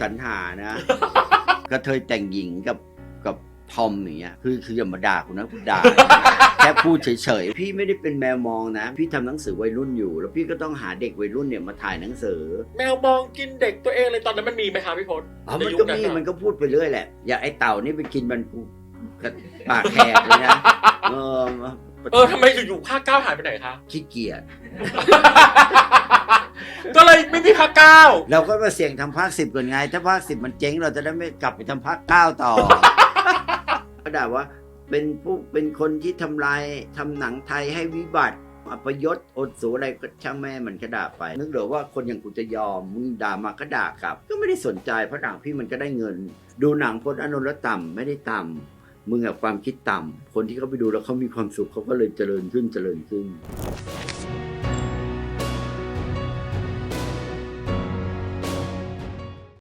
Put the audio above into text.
สรรหานะกระเทยแต่งหญิงกับกับทอมอย่างเงี้ยคือคืออย่ามาด่ากูนะกูด่า แค่พูดเฉยๆ พี่ไม่ได้เป็นแมวมองนะ พี่ทำหนังสือวัยรุ่นอยู่ แล้วพี่ก็ต้องหาเด็กวัยรุ่นเนี่ยมาถ่ายหนังสือแมวมองกินเด็กตัวเองเลยตอนนั้นมันมีไหมคะพี่พศอ๋อในมันยุคก็นั้นมีอะมันก็พูดไปเรื่อยแหละ อย่าไอเต่านี่ไปกินมันกูกระปากแหกเลยนะเออเออทำไมอยู่ๆภาคเก้าหายไปไหนคะขี้เกียจ เก้าเราก็มาเสี่ยงทำภาคสิบก่อนไง ถ้าภาคสิบมันเจ๊งเราจะได้ไม่กลับไปทำภาคเก้าต่อ ก็ด่าว่าเป็นผู้เป็นคนที่ทำลายทำหนังไทยให้วิบัติอัปยศอดสูอะไรก็ช่างแม่มันก็ด่าไป นึกเหรือว่าคนอย่างกูจะยอมมึงด่ามาก็ด่ากลับ ก็ไม่ได้สนใจเพราะหนังพี่มันก็ได้เงิน ดูหนังพจน์อานนท์แล้วต่ำไม่ได้ต่ำมึงอะความคิดต่ำคนที่เขาไปดูแล้วเขามีความสุขเขาก็เลยเจริญขึ้นเจริญขึ้น